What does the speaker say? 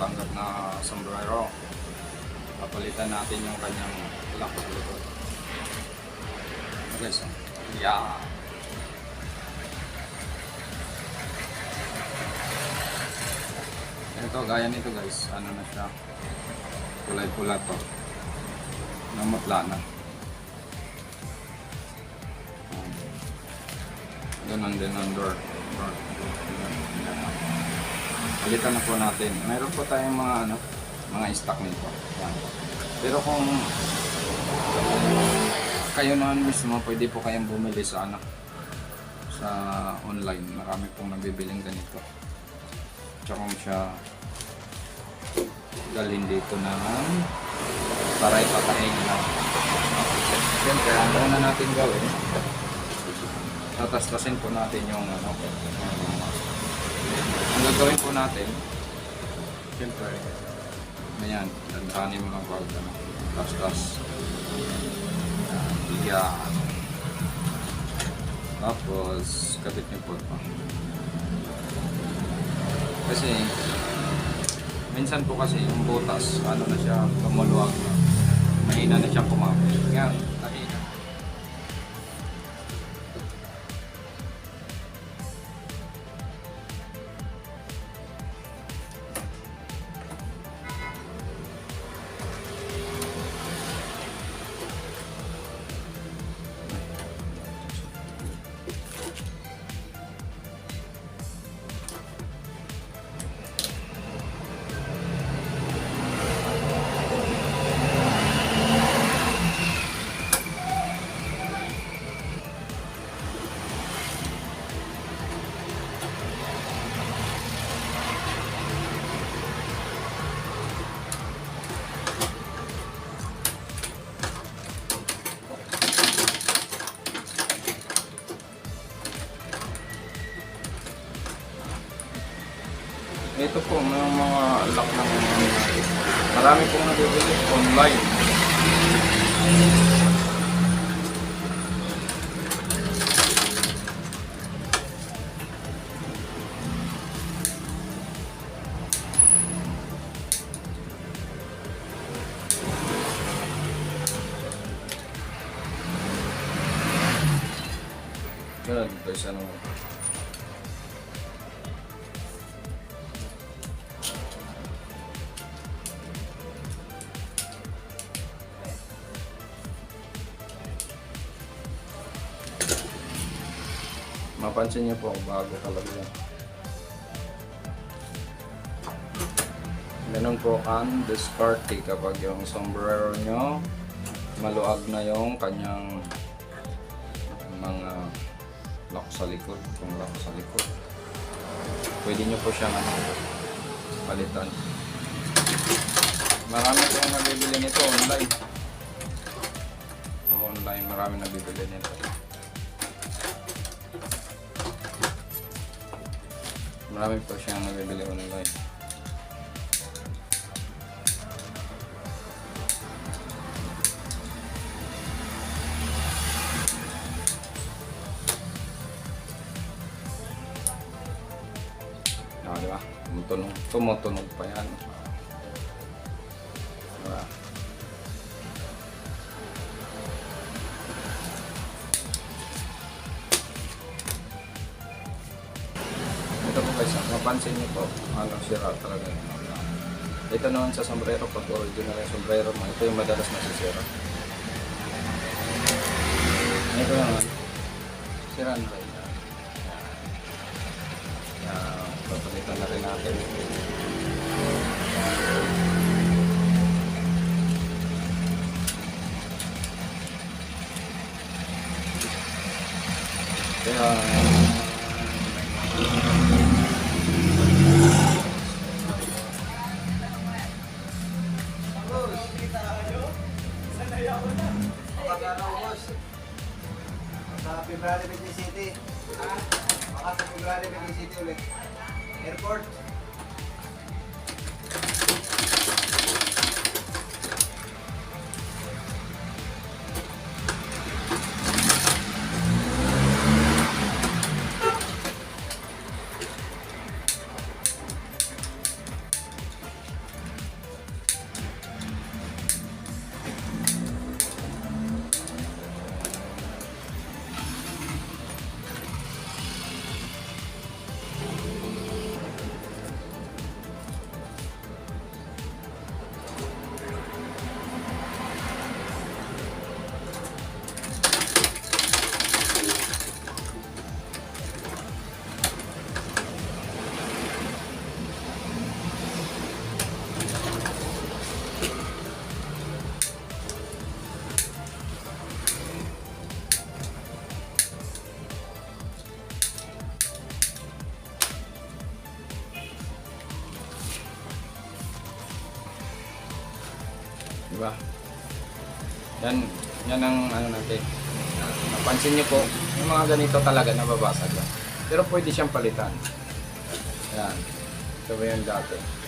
tanggap na sombrero. Papalitan natin yung kanyang lock sa likod. Okay, so, yeah. Ito, gaya nito guys. Ano na siya? Kulay-pula to. Namutla na. Ganun din ang door. door. door. door. door. Palitan na po natin. Meron po tayong mga ano, mga stock nito. Yan. Pero kung kayo naman mismo, pwede po kayong bumili sa ano, sa online. Marami pong nabibiling ganito. Tsaka siya dalhin dito ng para ipatahin lang. Siyempre, ang una natin gawin, tatastasin po natin yung ano, yung, ang gagawin po natin, siyempre, ganyan, dandahanin mo lang pag ano, tas-tas. Yan, yan. Tapos, kapit niyo po ito. Kasi, minsan po kasi yung butas, ano na siya, lumuluwag na. Mahina na siya pumapit. Yan, Ito po, may mga lock ng marami pong nabibili online. Kaya dito isa naman. Mapansin niyo po, bago talaga. Ganun po ang discarte kapag yung sombrero nyo maluag na yung kanyang mga lock sa likod, kung lock sa likod. Pwede nyo po siyang ano, palitan. Marami pong nabibili nito online. Online, marami nabibili nito. Marami po siyang nabibili online. Ah, di ba? Tumutunog, tumutunog pa yan. Mapansin niyo po, ano sira talaga yung mga. Ito naman sa sombrero, pag original yung sombrero mo, ito yung madalas nasisira. Ito naman, sira na rin. Kaya, papalitan na rin natin. Kaya, Sa February 20 City. Baka sa February 20 City ulit. Airport. Ba? Yan, yan ang ano natin. Napansin niyo po, yung mga ganito talaga nababasag yan. Pero pwede siyang palitan. Yan. Ito ba yan dati?